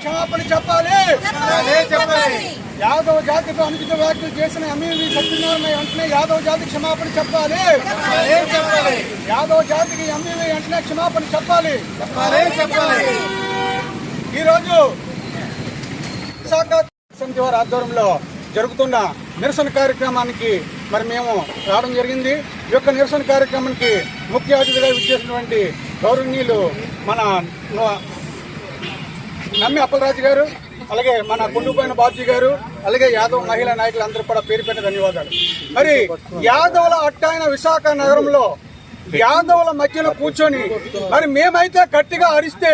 క్షమాపణ చెప్పాలి. యాదవ్ జాతికి అనుచిత వ్యాఖ్యలు చేసిన ఎంఈవి సత్యనారాయణ వెంటనే యాదవ్ జాతికి క్షమాపణ చెప్పాలి. యాదవ్ జాతికి ఎంఈవి వెంటనే క్షమాపణ చెప్పాలి. ఈరోజు విశాఖ సమితి వారి ఆధ్వర్యంలో జరుగుతున్న నిరసన కార్యక్రమానికి మరి మేము రావడం జరిగింది. ఈ యొక్క నిరసన కార్యక్రమానికి ముఖ్య అతిథిగా విచ్చేసినటువంటి గౌరవనీయులు మన నమ్మి అప్పలరాజు గారు అలాగే మన కుండుపోయిన బాబ్జీ గారు అలాగే యాదవ్ మహిళా నాయకులందరూ కూడా పేరు పెట్టిన ధన్యవాదాలు. మరి యాదవుల అట్టైన విశాఖ నగరంలో యాదవుల మధ్యలో కూర్చొని మరి మేమైతే గట్టిగా అరిస్తే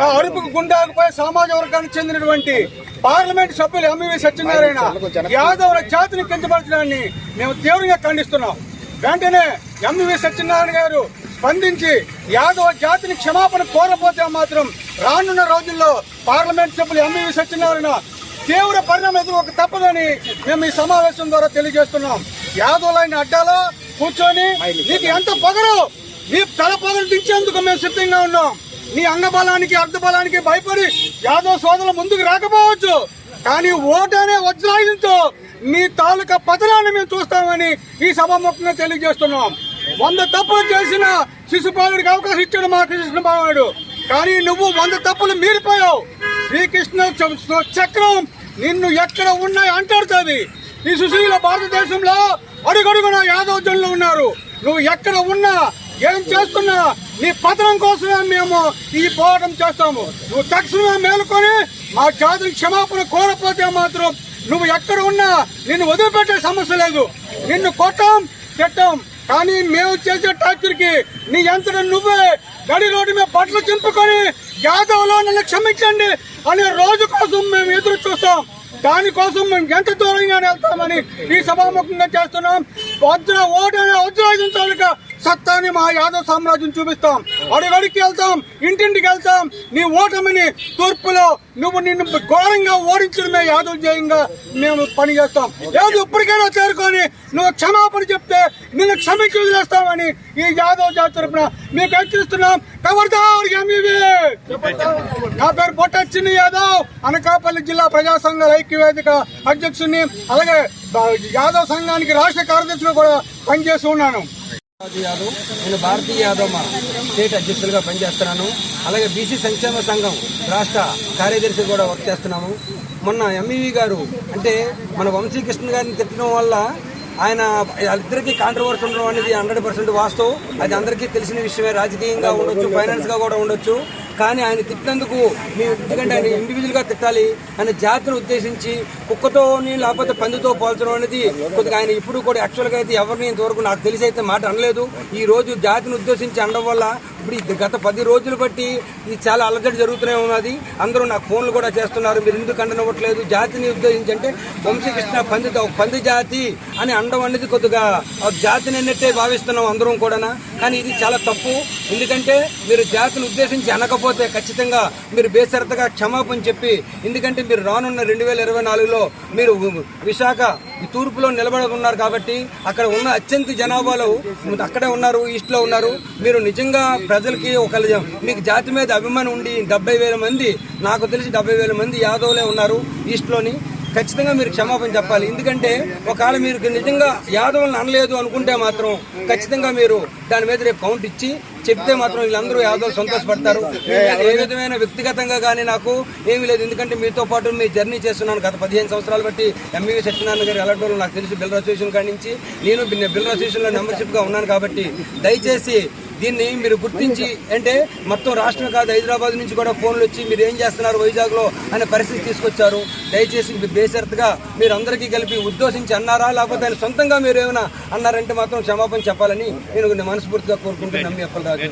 ఆ అరుపుకు గుండాకుపోయి సమాజ వర్గానికి చెందినటువంటి పార్లమెంట్ సభ్యులు ఎంఈవి సత్యనారాయణ యాదవుల జాతిని కించపరచడాన్ని మేము తీవ్రంగా ఖండిస్తున్నాం. వెంటనే ఎంవి సత్యనారాయణ గారు స్పందించి యాదవ జాతిని క్షమాపణ కోరపోతే మాత్రం రానున్న రోజుల్లో పార్లమెంట్ సభ్యులు ఎంవి సత్యనారాయణ తీవ్ర పరిణామం ఒక తప్పదని మేము ఈ సమావేశం ద్వారా తెలియజేస్తున్నాం. యాదవులైన అడ్డాలో కూర్చొని నీకు ఎంత పొగరు? నీ తల పొగరు దించేందుకు మేము సిద్ధంగా ఉన్నాం. నీ అంగబలానికి అర్ధబలానికి భయపడి యాదవ్ సోదరులు ముందుకు రాకపోవచ్చు. కానీ ఓటనే అనే వజ్రాయుధంతో నీ తాలూకా పతనాన్ని మేము చూస్తామని ఈ సభాముఖంగా తెలియజేస్తున్నాం. వంద తప్పులు చేసిన శిశుపాలుడికి అవకాశం ఇచ్చాడు మా కృష్ణ బాబుడు కానీ నువ్వు వంద తప్పులు మీరిపోయావు. శ్రీకృష్ణ చక్రం నిన్ను ఎక్కడ ఉన్నాయి అంటాడుతుంది ఈ సుశీల భారతదేశంలో అడుగడుగున యాదవ్ జనులు ఉన్నారు. నువ్వు ఎక్కడ ఉన్నా ఏం చేస్తున్నా నీ పతనం కోసమే మేము ఈ పోరాటం చేస్తాము. నువ్వు తక్షణమే మేలుకొని మా జాతిని క్షమాపణ కోరపోతే మాత్రం నువ్వు ఎక్కడ ఉన్నా నిన్ను వదిలిపెట్టే సమస్య లేదు. నిన్ను కొట్టాం తిట్టం కానీ మేము చేసే ట్రాక్టర్కి నీ ఎంతట నువ్వే గడి రోడ్డు మీద బట్టలు చింపుకొని యాదవ్లో నన్ను క్షమించండి అనే రోజు కోసం మేము ఎదురు చూస్తాం. దానికోసం మేము ఎంత దూరంగా వెళ్తామని ఈ సభాముఖంగా చేస్తున్నాం. వజ్ర ఓటనే వజ్రాయుధం సత్తాని మా యాదవ్ సామ్రాజ్యం చూపిస్తాం. అడుగడికి వెళ్తాం ఇంటింటికి వెళ్తాం. నీ ఓటమిని తూర్పులో నువ్వు నిన్ను ఘోరంగా ఓడించడమే యాదవ్ జయంగా మేము పని చేస్తాం. లేదు ఇప్పటికైనా చేరుకొని నువ్వు క్షమాపణ చెప్తే నిన్ను క్షమించి వదిలేస్తామని ఈ యాదవ్ జాతి తరపున మీకు హెచ్చరిస్తున్నాం. ఖబర్దార్ నా పేరు పొట్టచ్చిని యాదవ్. అనకాపల్లి జిల్లా ప్రజా సంఘాల ఐక్యవేదిక అధ్యక్షుడిని అలాగే యాదవ్ సంఘానికి రాష్ట్ర కార్యదర్శిగా కూడా పనిచేస్తూ ఉన్నాను. యాదవ్ నేను భారతీయ యాదవ్ మా స్టేట్ అధ్యక్షులుగా పనిచేస్తున్నాను. అలాగే బీసీ సంక్షేమ సంఘం రాష్ట్ర కార్యదర్శి కూడా వర్క్ చేస్తున్నాము. మొన్న ఎంఈవి గారు అంటే మన వంశీకృష్ణ గారిని తిట్టడం వల్ల ఆయన వాళ్ళిద్దరికీ కాంట్రవర్సీ ఉండడం అనేది హండ్రెడ్ పర్సెంట్ వాస్తవం. అది అందరికీ తెలిసిన విషయమే. రాజకీయంగా ఉండొచ్చు ఫైనాన్స్గా కూడా ఉండొచ్చు. కానీ ఆయన తిట్టినందుకు మేము ఎందుకంటే ఆయన ఇండివిజువల్గా తిట్టాలి ఆయన జాతిని ఉద్దేశించి కుక్కతోని లేకపోతే పందితో పోల్చడం అనేది కొద్దిగా ఆయన ఇప్పుడు కూడా యాక్చువల్గా అయితే ఎవరిని ఇంతవరకు నాకు తెలిసి అయితే మాట అనలేదు. ఈ రోజు జాతిని ఉద్దేశించి అనడం వల్ల ఇప్పుడు గత పది రోజులు బట్టి ఇది చాలా అలజడి జరుగుతూనే ఉన్నది. అందరూ నాకు ఫోన్లు కూడా చేస్తున్నారు మీరు ఎందుకు అండనివ్వట్లేదు జాతిని ఉద్దేశించి అంటే వంశీకృష్ణ పందితో పంది జాతి అని అండం అనేది కొద్దిగా ఆ జాతిని అన్నట్టే భావిస్తున్నాం అందరం కూడా కానీ ఇది చాలా తప్పు. ఎందుకంటే మీరు జాతిని ఉద్దేశించి అనకపోతే ఖచ్చితంగా మీరు బేసరతగా క్షమాపణ చెప్పి ఎందుకంటే మీరు రానున్న రెండు వేల ఇరవై నాలుగులో మీరు విశాఖ తూర్పులో నిలబడి కాబట్టి అక్కడ ఉన్న అత్యంత జనాభాలో అక్కడే ఉన్నారు ఈస్ట్లో ఉన్నారు. మీరు నిజంగా ప్రజలకి ఒక మీకు జాతి మీద అభిమానం ఉండి డెబ్బై వేల మంది నాకు తెలిసి డెబ్బై వేల మంది యాదవులే ఉన్నారు ఈస్ట్లోని. ఖచ్చితంగా మీరు క్షమాపణ చెప్పాలి. ఎందుకంటే ఒకవేళ మీరు నిజంగా యాదవులను అనలేదు అనుకుంటే మాత్రం ఖచ్చితంగా మీరు దాని మీద రేపు కౌంట్ ఇచ్చి చెప్తే మాత్రం వీళ్ళందరూ యాదవులు సంతోషపడతారు. ఏ విధమైన వ్యక్తిగతంగా కానీ నాకు ఏమీ లేదు. ఎందుకంటే మీతో పాటు మీ జర్నీ చేస్తున్నాను. గత పదిహేను సంవత్సరాలు బట్టి ఎంఈవి సత్యనారాయణ గారు ఎలాంటి నాకు తెలిసి. బిల్ అసోసియేషన్ కాడి నుంచి నేను బిల్ అసోసియేషన్లో మెంబర్షిప్గా ఉన్నాను కాబట్టి దయచేసి దీన్ని మీరు గుర్తించి అంటే మొత్తం రాష్ట్రం కాదు హైదరాబాద్ నుంచి కూడా ఫోన్లు వచ్చి మీరు ఏం చేస్తున్నారు వైజాగ్లో అనే పరిస్థితి తీసుకొచ్చారు. దయచేసి బేసరత్గా మీరు అందరికీ కలిపి ఉద్దేశించి అన్నారా లేకపోతే ఆయన సొంతంగా మీరు ఏమైనా అన్నారంటే మాత్రం క్షమాపణ చెప్పాలని నేను మనస్ఫూర్తిగా కోరుకుంటున్నాను మీ అప్పలరాజు.